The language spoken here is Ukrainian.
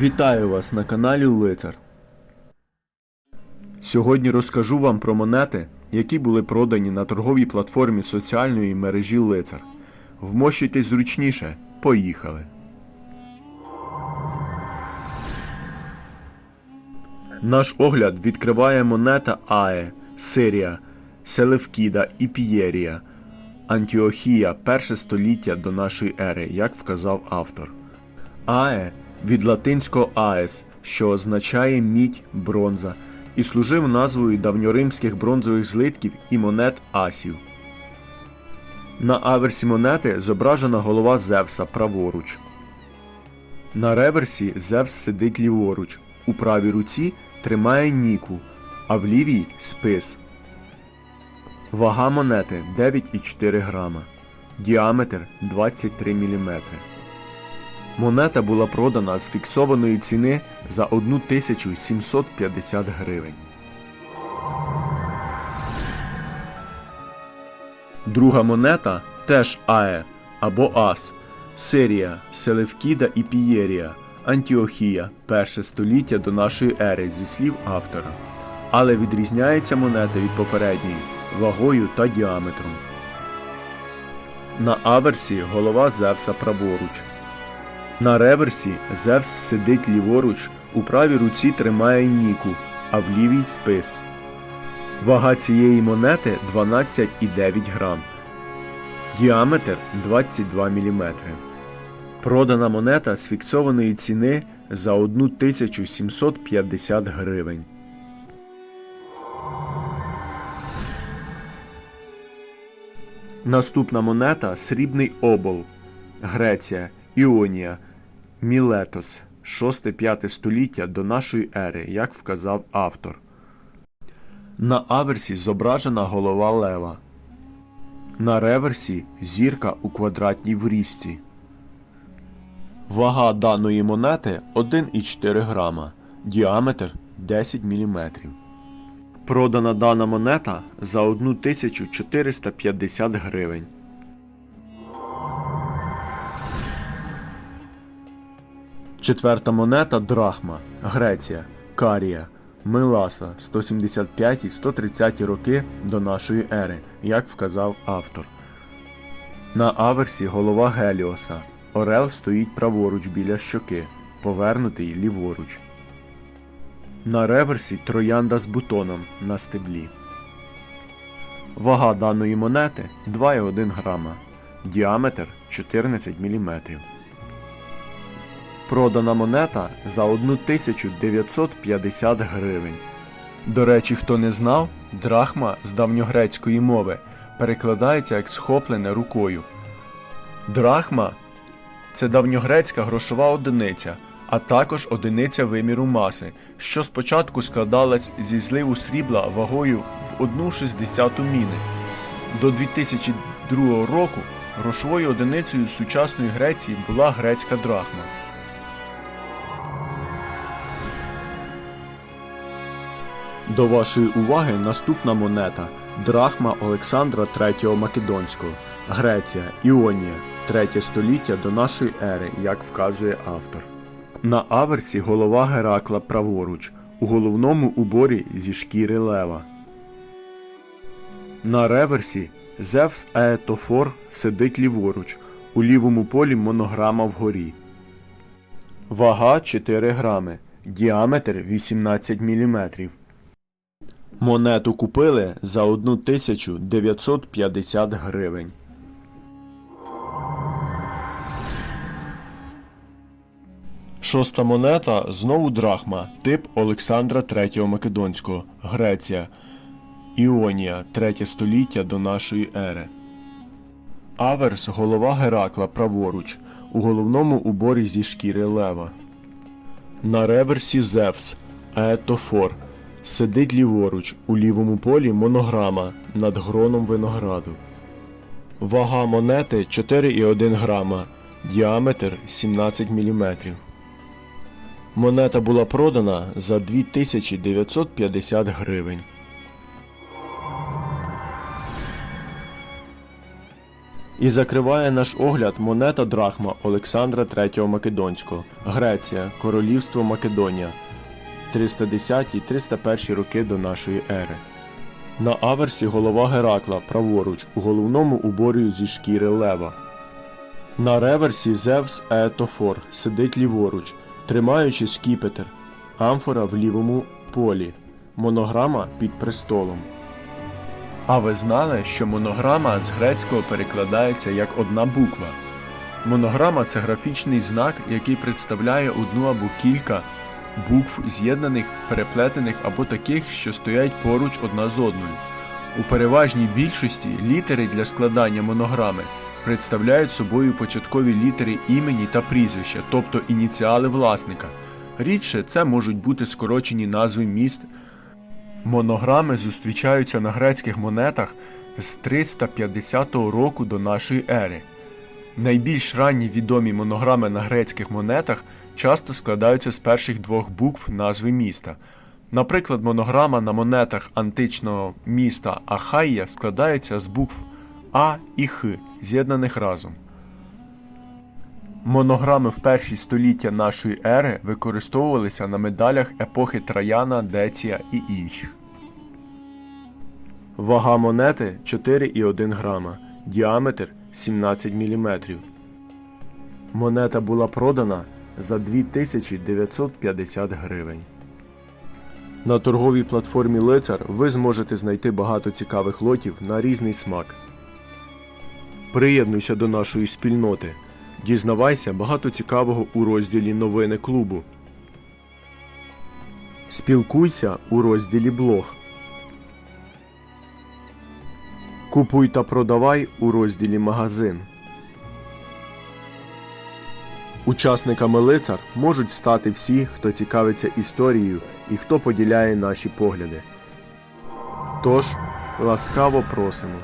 Вітаю вас на каналі Лицар. Сьогодні розкажу вам про монети, які були продані на торговій платформі соціальної мережі Лицар. Вмощуйтесь зручніше. Поїхали. Наш огляд відкриває монета АЕ, Сирія, Селевкіда і Пієрія, Антіохія, перше століття до нашої ери, як вказав автор. АЕ від латинського аес, що означає мідь, бронза, і служив назвою давньоримських бронзових злитків і монет асів. На аверсі монети зображена голова Зевса праворуч. На реверсі Зевс сидить ліворуч. У правій руці тримає ніку, а в лівій спис. Вага монети 9,4 грама. Діаметр 23 мм. Монета була продана з фіксованої ціни за 1750 гривень. Друга монета теж АЕ або АС. Сирія, Селевкіда і Пієрія, Антіохія, перше століття до нашої ери зі слів автора. Але відрізняється монета від попередньої вагою та діаметром. На аверсі голова Зевса праворуч. На реверсі Зевс сидить ліворуч, у правій руці тримає ніку, а в лівій спис. Вага цієї монети 12,9 грам. Діаметр 22 мм. Продана монета з фіксованої ціни за 1750 гривень. Наступна монета срібний обол. Греція, Іонія, Мілетос, 6-5 століття до нашої ери, як вказав автор. На аверсі зображена голова лева. На реверсі зірка у квадратній врізці. Вага даної монети 1,4 грама. Діаметр 10 мм. Продана дана монета за 1450 гривень. Четверта монета Драхма, Греція, Карія, Меласа 175 і 130 роки до нашої ери, як вказав автор. На аверсі голова Геліоса. Орел стоїть праворуч біля щоки, повернутий ліворуч. На реверсі троянда з бутоном на стеблі. Вага даної монети 2,1 грама. Діаметр 14 мм. Продана монета за 1950 гривень. До речі, хто не знав, драхма з давньогрецької мови перекладається як схоплене рукою. Драхма це давньогрецька грошова одиниця, а також одиниця виміру маси, що спочатку складалась зі зливу срібла вагою в 1,60 міни. До 2002 року грошовою одиницею сучасної Греції була грецька драхма. До вашої уваги наступна монета Драхма Олександра III Македонського, Греція, Іонія, 3 століття до нашої ери, як вказує автор. На аверсі голова Геракла праворуч, у головному уборі зі шкіри лева. На реверсі Зевс Еетофор сидить ліворуч, у лівому полі монограма вгорі. Вага 4 грами, діаметр 18 мм. Монету купили за 1950 гривень. Шоста монета знову драхма, тип Олександра III Македонського, Греція, Іонія, 3 століття до нашої ери. Аверс голова Геракла праворуч, у головному уборі зі шкіри лева. На реверсі Зевс, Еетофор, сидить ліворуч, у лівому полі монограма над гроном винограду. Вага монети 4,1 грама, діаметр 17 мм. Монета була продана за 2950 гривень. І закриває наш огляд монета драхма Олександра III Македонського, Греція, Королівство Македонія, 310-301 роки до нашої ери. На аверсі голова Геракла праворуч, у головному уборі зі шкіри лева. На реверсі Зевс Еетофор сидить ліворуч, тримаючи скіпетр, амфора в лівому полі, монограма під престолом. А ви знали, що монограма з грецького перекладається як одна буква? Монограма це графічний знак, який представляє одну або кілька букв, з'єднаних, переплетених або таких, що стоять поруч одна з одною. У переважній більшості літери для складання монограми представляють собою початкові літери імені та прізвища, тобто ініціали власника. Рідше це можуть бути скорочені назви міст. Монограми зустрічаються на грецьких монетах з 350 року до нашої ери. Найбільш ранні відомі монограми на грецьких монетах часто складаються з перших двох букв назви міста. Наприклад, монограма на монетах античного міста Ахайя складається з букв А і Х, з'єднаних разом. Монограми в перші століття нашої ери використовувалися на медалях епохи Траяна, Деція і інших. Вага монети 4,1 грама, діаметр 17 мм. Монета була продана за 2950 гривень. На торговій платформі Лицар ви зможете знайти багато цікавих лотів на різний смак. Приєднуйся до нашої спільноти. Дізнавайся багато цікавого у розділі Новини клубу. Спілкуйся у розділі Блог. Купуй та продавай у розділі Магазин. Учасниками лицар можуть стати всі, хто цікавиться історією і хто поділяє наші погляди. Тож, ласкаво просимо.